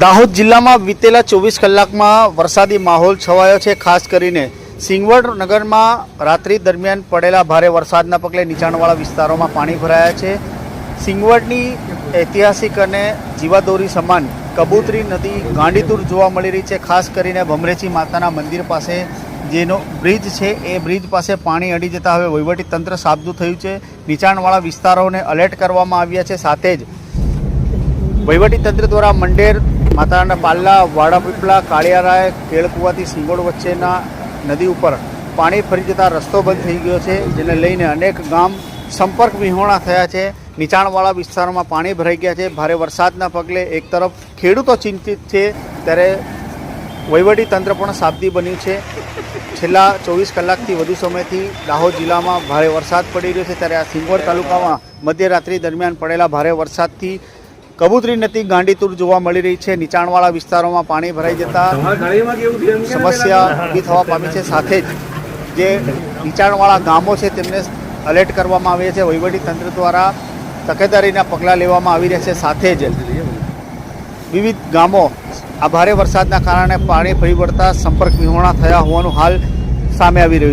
દાહોદ જિલ્લામાં વિતેલા ચોવીસ કલાકમાં વરસાદી માહોલ છવાયો છે. ખાસ કરીને સિંગવડ નગરમાં રાત્રિ દરમિયાન પડેલા ભારે વરસાદના પગલે નીચાણવાળા વિસ્તારોમાં પાણી ભરાયા છે. સિંગવડની ઐતિહાસિક અને જીવાદોરી સમાન કબૂતરી નદી ગાંડીતુર જોવા મળી રહી છે. ખાસ કરીને ભમરેચી માતાના મંદિર પાસે જેનો બ્રિજ છે, એ બ્રિજ પાસે પાણી અડી જતા હવે વહીવટી તંત્ર સાબદું થયું છે. નીચાણવાળા વિસ્તારોને અલર્ટ કરવામાં આવ્યા છે. સાથે જ વહીવટી તંત્ર દ્વારા મંડેર માતાના પાલ્લા વાડાપીપળા કાળિયારાય કેળકુવાથી સિંગોડ વચ્ચેના નદી ઉપર પાણી ફરી જતા રસ્તો બંધ થઈ ગયો છે, જેને લઈને અનેક ગામ સંપર્ક વિહોણા થયા છે. નીચાણવાળા વિસ્તારોમાં પાણી ભરાઈ ગયા છે. ભારે વરસાદના પગલે એક તરફ ખેડૂતો ચિંતિત છે, ત્યારે વહીવટી તંત્ર પણ સાબદી બન્યું છે. છેલ્લા ચોવીસ કલાકથી વધુ સમયથી દાહોદ જિલ્લામાં ભારે વરસાદ પડી રહ્યો છે, ત્યારે આ સિંગોર તાલુકામાં મધ્યરાત્રિ દરમિયાન પડેલા ભારે વરસાદથી કબૂતરી નદી ગાંડીતુર જોવા મળી રહી છે. નીચાણવાળા વિસ્તારોમાં પાણી ભરાઈ જતા સમસ્યા ઊભી થવા પામી છે. સાથે જ જે નીચાણવાળા ગામો છે તેમને અલર્ટ કરવામાં આવે છે. વહીવટી તંત્ર દ્વારા તકેદારીના પગલાં લેવામાં આવી રહ્યા છે. સાથે જ વિવિધ ગામો આ ભારે વરસાદના કારણે પાણી ફરી વળતા સંપર્ક વિહોણા થયા હોવાનું હાલ સામે આવી રહ્યું છે